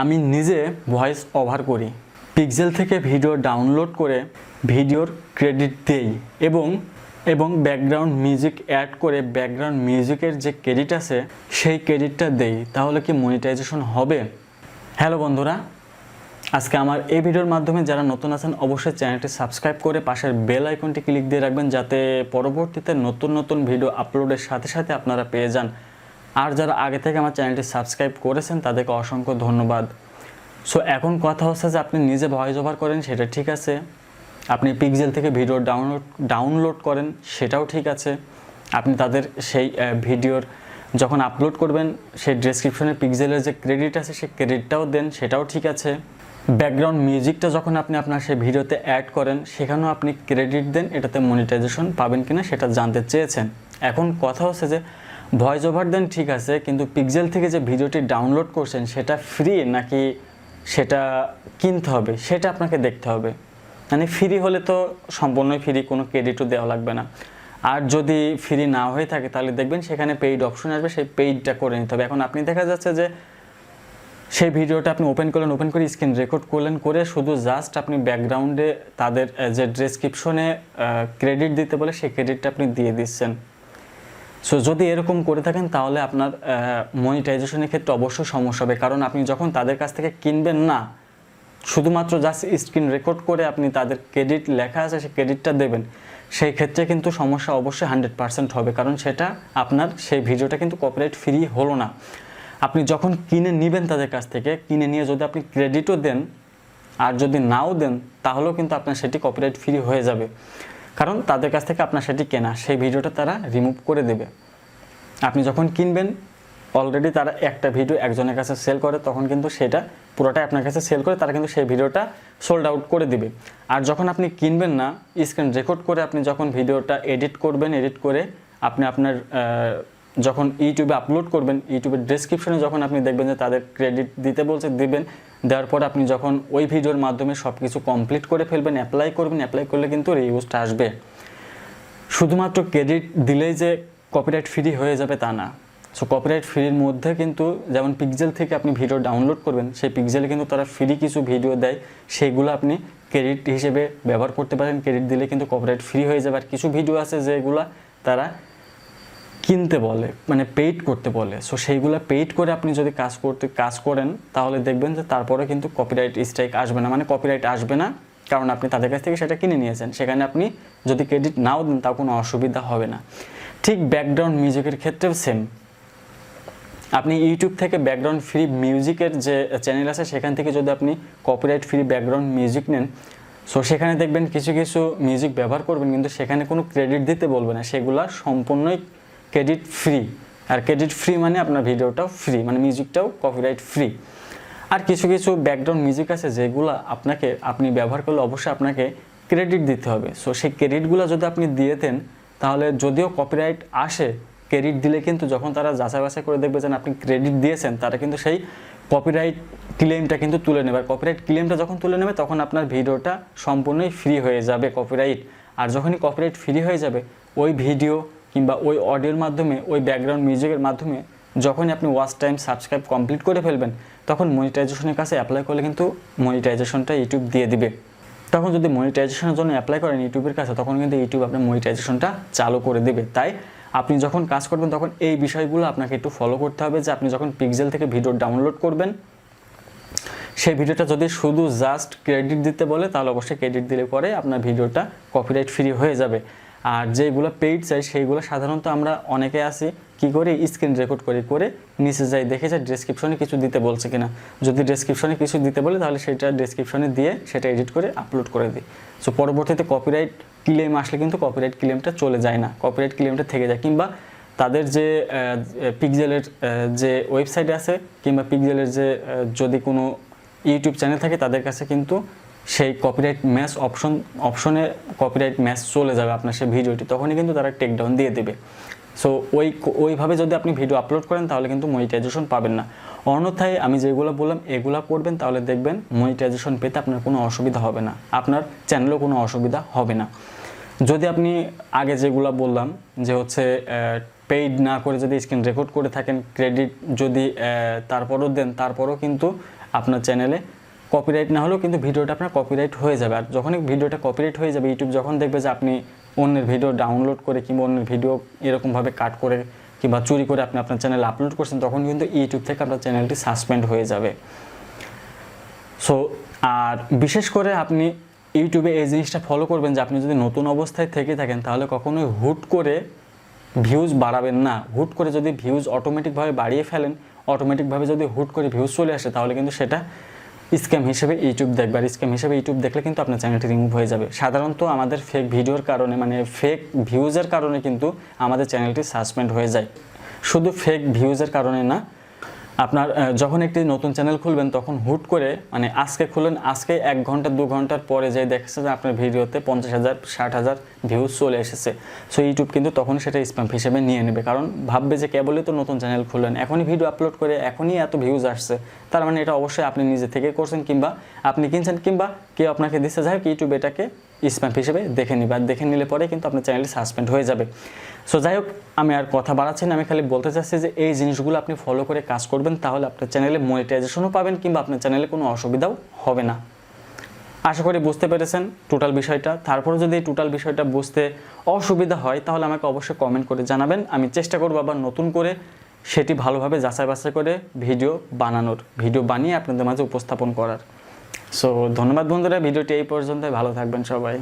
আমি নিজে voice over করি। পিক্সেল থেকে ভিডিও ডাউনলোড করে ভিডিওর ক্রেডিট দেই এবং এবং ব্যাকগ্রাউন্ড মিউজিক অ্যাড করে ব্যাকগ্রাউন্ড মিউজিকের যে ক্রেডিট আছে, সেই ক্রেডিটটা দেই। তাহলে কি মনিটাইজেশন হবে? হ্যালো বন্ধুরা, আজকে আমার এই ভিডিওর মাধ্যমে যারা নতুন আছেন, অবশ্যই চ্যানেলটি সাবস্ক্রাইব করে পাশের বেল আইকনটি ক্লিক দিয়ে রাখবেন, যাতে পরবর্তীতে নতুন নতুন ভিডিও আপলোডের সাথে সাথে আপনারা পেয়ে যান। আর যারা আগে থেকে আমার চ্যানেলটি সাবস্ক্রাইব করেছেন, তাদেরকে অসংখ্য ধন্যবাদ। সো এখন কথা হচ্ছে যে আপনি নিজে ভয়েস ওভার করেন, সেটা ঠিক আছে। আপনি পিকজেল থেকে ভিডিও ডাউনলোড ডাউনলোড করেন, সেটাও ঠিক আছে। আপনি তাদের সেই ভিডিওর যখন আপলোড করবেন, সেই ডেসক্রিপশনে পিক্সেলের যে ক্রেডিট আছে, সেই ক্রেডিটটাও দেন, সেটাও ঠিক আছে। ব্যাকগ্রাউন্ড মিউজিকটা যখন আপনি আপনার সেই ভিডিওতে অ্যাড করেন, সেখানেও আপনি ক্রেডিট দেন, এটাতে মনিটাইজেশন পাবেন কিনা সেটা জানতে চেয়েছেন। এখন কথা হচ্ছে যে ভয়েস ওভার দেন ঠিক আছে, কিন্তু পিক্সেল থেকে যে ভিডিওটি ডাউনলোড করছেন, সেটা ফ্রি নাকি সেটা কিনতে হবে, সেটা আপনাকে দেখতে হবে। মানে ফ্রি হলে তো সম্পূর্ণই ফ্রি কোনো ক্রেডিটও দেওয়া লাগবে না। আর যদি ফ্রি না হয়ে থাকে, তাহলে দেখবেন সেখানে পেইড অপশন আসবে, সেই পেইডটা করে নিতে হবে। এখন আপনি দেখা যাচ্ছে যে সেই ভিডিওটা আপনি ওপেন করলেন ওপেন করে স্ক্রিন রেকর্ড করলেন, করে শুধু জাস্ট আপনি ব্যাকগ্রাউন্ডে তাদের যে ডেসক্রিপশনে ক্রেডিট দিতে বলে, সেই ক্রেডিটটা আপনি দিয়ে দিচ্ছেন। সো যদি এরকম করে থাকেন, তাহলে আপনার মনিটাইজেশনের ক্ষেত্রে অবশ্যই সমস্যা হবে। কারণ আপনি যখন তাদের কাছ থেকে কিনবেন না, শুধুমাত্র জাস্ট স্ক্রিন রেকর্ড করে আপনি তাদের ক্রেডিট লেখা আছে, সেই ক্রেডিটটা দেবেন, সেই ক্ষেত্রে কিন্তু সমস্যা অবশ্যই হান্ড্রেড পার্সেন্ট হবে। কারণ সেটা আপনার, সেই ভিডিওটা কিন্তু কপিরাইট ফ্রি হলো না। আপনি যখন কিনে নেবেন তাদের কাছ থেকে, কিনে নিয়ে যদি আপনি ক্রেডিটও দেন, আর যদি নাও দেন, তাহলেও কিন্তু আপনার সেটি কপিরাইট ফ্রি হয়ে যাবে। কারণ তাদের কাছ থেকে আপনার সেটি কেনা, সেই ভিডিওটা তারা রিমুভ করে দেবে। আপনি যখন কিনবেন অলরেডি তারা একটা ভিডিও একজনের কাছে সেল করে, তখন কিন্তু সেটা পুরোটাই আপনার কাছে সেল করে, তারা কিন্তু সেই ভিডিওটা সোল্ড আউট করে দিবে। আর যখন আপনি কিনবেন না স্ক্রিন রেকর্ড করে আপনি যখন ভিডিওটা এডিট করবেন এডিট করে আপনি আপনার যখন ইউটিউবে আপলোড করবেন ইউটিউবের ডেসক্রিপশনে যখন আপনি দেখবেন যে তাদের ক্রেডিট দিতে বলছে, দিবেন, দেওয়ার পর আপনি যখন ওই ভিডিওর মাধ্যমে সব কিছু কমপ্লিট করে ফেলবেন অ্যাপ্লাই করবেন অ্যাপ্লাই করলে কিন্তু রিউজটা আসবে। শুধুমাত্র ক্রেডিট দিলেই যে কপিরাইট ফ্রি হয়ে যাবে তা না। সো কপিরাইট ফ্রির মধ্যে কিন্তু যেমন পিক্সেল থেকে আপনি ভিডিও ডাউনলোড করবেন, সেই পিক্সেলে কিন্তু তারা ফ্রি কিছু ভিডিও দেয় সেইগুলো আপনি ক্রেডিট হিসেবে ব্যবহার করতে পারেন। ক্রেডিট দিলে কিন্তু কপিরাইট ফ্রি হয়ে যাবে। আর কিছু ভিডিও আছে যেগুলা তারা কিনতে বলে মানে পেইড করতে বলে। সো সেইগুলো পেইড করে আপনি যদি কাজ করতে, কাজ করেন, তাহলে দেখবেন যে তারপরে কিন্তু কপিরাইট স্ট্রাইক আসবে না। মানে কপিরাইট আসবে না, কারণ আপনি তাদের কাছ থেকে সেটা কিনে নিয়েছেন। সেখানে আপনি যদি ক্রেডিট নাও দেন, তাও কোনো অসুবিধা হবে না। ঠিক ব্যাকগ্রাউন্ড মিউজিকের ক্ষেত্রেও সেম আপনি ইউটিউব থেকে ব্যাকগ্রাউন্ড ফ্রি মিউজিকের যে চ্যানেল আছে, সেখান থেকে যদি আপনি কপিরাইট ফ্রি ব্যাকগ্রাউন্ড মিউজিক নেন সো সেখানে দেখবেন কিছু কিছু মিউজিক ব্যবহার করবেন, কিন্তু সেখানে কোনো ক্রেডিট দিতে বলবে না। সেগুলা সম্পূর্ণই ক্রেডিট ফ্রি আর ক্রেডিট ফ্রি মানে আপনার ভিডিওটাও ফ্রি মানে মিউজিকটাও কপিরাইট ফ্রি আর কিছু কিছু ব্যাকগ্রাউন্ড মিউজিক আছে যেগুলো আপনাকে আপনি ব্যবহার করলে অবশ্যই আপনাকে ক্রেডিট দিতে হবে। সো সেই ক্রেডিটগুলো যদি আপনি দিয়ে দেন তাহলে যদিও কপিরাইট আসে ক্রেডিট দিলে কিন্তু যখন তারা যাচাই বাছাই করে দেখবে যে না, আপনি ক্রেডিট দিয়েছেন তারা কিন্তু সেই কপিরাইট ক্লেমটা কিন্তু তুলে নেবে। আর কপিরাইট ক্লেমটা যখন তুলে নেবে তখন আপনার ভিডিওটা সম্পূর্ণই ফ্রি হয়ে যাবে কপিরাইট আর যখনই কপিরাইট ফ্রি হয়ে যাবে ওই ভিডিও কিংবা ওই অডিওর মাধ্যমে, ওই ব্যাকগ্রাউন্ড মিউজিকের মাধ্যমে যখনই আপনি ওয়াচ টাইম সাবস্ক্রাইব কমপ্লিট করে ফেলবেন, তখন মনিটাইজেশনের কাছে অ্যাপ্লাই করলে কিন্তু মনিটাইজেশনটা ইউটিউব দিয়ে দিবে। তখন যদি মনিটাইজেশনের জন্য অ্যাপ্লাই করেন ইউটিউবের কাছে, তখন কিন্তু ইউটিউব আপনার মনিটাইজেশনটা চালু করে দেবে। তাই আপনি যখন কাজ করবেন, তখন এই বিষয়গুলো আপনাকে একটু ফলো করতে হবে যে আপনি যখন পিকজেল থেকে ভিডিও ডাউনলোড করবেন, সেই ভিডিওটা যদি শুধু জাস্ট ক্রেডিট দিতে বলে, তাহলে অবশ্যই ক্রেডিট দিলে পরে আপনার ভিডিওটা কপিরাইট ফ্রি হয়ে যাবে। আর যেগুলো পেইড চাই সেইগুলো সাধারণত আমরা অনেকে আসি কি করি? স্ক্রিন রেকর্ড করে করে নিচে যাই, দেখে যাই ডেসক্রিপশনে কিছু দিতে বলছে কিনা। যদি ডেসক্রিপশনে কিছু দিতে বলে, তাহলে সেটা ডেসক্রিপশনে দিয়ে সেটা এডিট করে আপলোড করে দিই। সো পরবর্তীতে কপিরাইট ক্লেম আসলে কিন্তু কপিরাইট ক্লেমটা চলে যায় না। কপিরাইট ক্লেমটা থেকে যায়। কিংবা তাদের যে পিকজেলের যে ওয়েবসাইট আছে, কিংবা পিকজেলের যে যদি কোনো ইউটিউব চ্যানেল থাকে, তাদের কাছে কিন্তু সেই কপিরাইট ম্যাচ অপশন অপশনে কপিরাইট ম্যাচ চলে যাবে আপনার সেই ভিডিওটি, তখনই কিন্তু তারা টেকডাউন দিয়ে দেবে। সো ওই ওইভাবে যদি আপনি ভিডিও আপলোড করেন, তাহলে কিন্তু মনিটাইজেশন পাবেন না। অন্যথায় আমি যেগুলো বললাম, এগুলো করবেন, তাহলে দেখবেন মনিটাইজেশন পেতে আপনার কোনো অসুবিধা হবে না। আপনার চ্যানেলেও কোনো অসুবিধা হবে না। যদি আপনি আগে যেগুলো বললাম, যে হচ্ছে পেইড না করে যদি স্ক্রিন রেকর্ড করে থাকেন ক্রেডিট যদি তারপরও দেন, তারপরও কিন্তু আপনার চ্যানেলে কপিরাইট না হলেও কিন্তু ভিডিওটা আপনার কপিরাইট হয়ে যাবে। আর যখনই ভিডিওটা কপিরাইট হয়ে যাবে ইউটিউব যখন দেখবে যে আপনি অন্যের ভিডিও ডাউনলোড করে কিংবা অন্যের ভিডিও এরকমভাবে কাট করে কিংবা চুরি করে আপনি আপনার চ্যানেল আপলোড করছেন, তখন কিন্তু ইউটিউব থেকে আপনার চ্যানেলটি সাসপেন্ড হয়ে যাবে। সো আর বিশেষ করে আপনি ইউটিউবে এই জিনিসটা ফলো করবেন যে আপনি যদি নতুন অবস্থায় থেকে থাকেন, তাহলে কখনোই হুট করে ভিউজ বাড়াবেন না। হুট করে যদি ভিউজ অটোমেটিকভাবে বাড়িয়ে ফেলেন অটোমেটিকভাবে যদি হুট করে ভিউজ চলে আসে, তাহলে কিন্তু সেটা স্ক্যাম হিসেবে ইউটিউব দেখবার স্ক্যাম হিসেবে ইউটিউব দেখলে কিন্তু আপনার চ্যানেলটি রিমুভ হয়ে যাবে। সাধারণত আমাদের ফেক ভিডিওর কারণে মানে ফেক ভিউজের কারণে কিন্তু আমাদের চ্যানেলটি সাসপেন্ড হয়ে যায়। শুধু ফেক ভিউজের কারণে না আপনার যখন একটি নতুন চ্যানেল খুলবেন, তখন হুট করে মানে আজকে খুললেন আজকে এক ঘণ্টা, দু ঘণ্টার পরে যে দেখেছে যে আপনার ভিডিওতে পঞ্চাশ হাজার, ষাট হাজার ভিউজ চলে এসেছে। সো ইউটিউব কিন্তু তখন সেটা স্প্যাম হিসেবে নিয়ে নেবে। কারণ ভাববে যে কেবলই তো নতুন চ্যানেল খুললেন, এখনই ভিডিও আপলোড করে, এখনই এত ভিউজ আসছে। তার মানে এটা অবশ্যই আপনি নিজে থেকে করছেন, কিংবা আপনি কিনছেন, কিংবা কেউ আপনাকে দিচ্ছে যাই হোক ইউটিউব এটাকে স্প্যাম হিসেবে দেখে নিবে। আর দেখে নিলে পরে কিন্তু আপনার চ্যানেলটি সাসপেন্ড হয়ে যাবে। সো যাই হোক আমি আর কথা বাড়াচ্ছি না, আমি খালি বলতে চাচ্ছি যে এই জিনিসগুলো আপনি ফলো করে কাজ করবেন, তাহলে আপনার চ্যানেলে মনিটাইজেশনও পাবেন, কিংবা আপনার চ্যানেলে কোনো অসুবিধাও হবে না। আশা করি বুঝতে পেরেছেন টোটাল বিষয়টা। তারপরে যদি এই টোটাল বিষয়টা বুঝতে অসুবিধা হয়, তাহলে আমাকে অবশ্যই কমেন্ট করে জানাবেন। আমি চেষ্টা করব আবার নতুন করে সেটি ভালোভাবে যাচাই বাছাই করে ভিডিও বানানোর, ভিডিও বানিয়ে আপনাদের মাঝে উপস্থাপন করার। সো ধন্যবাদ বন্ধুরা, ভিডিওটি এই পর্যন্ত ভালো থাকবেন সবাই।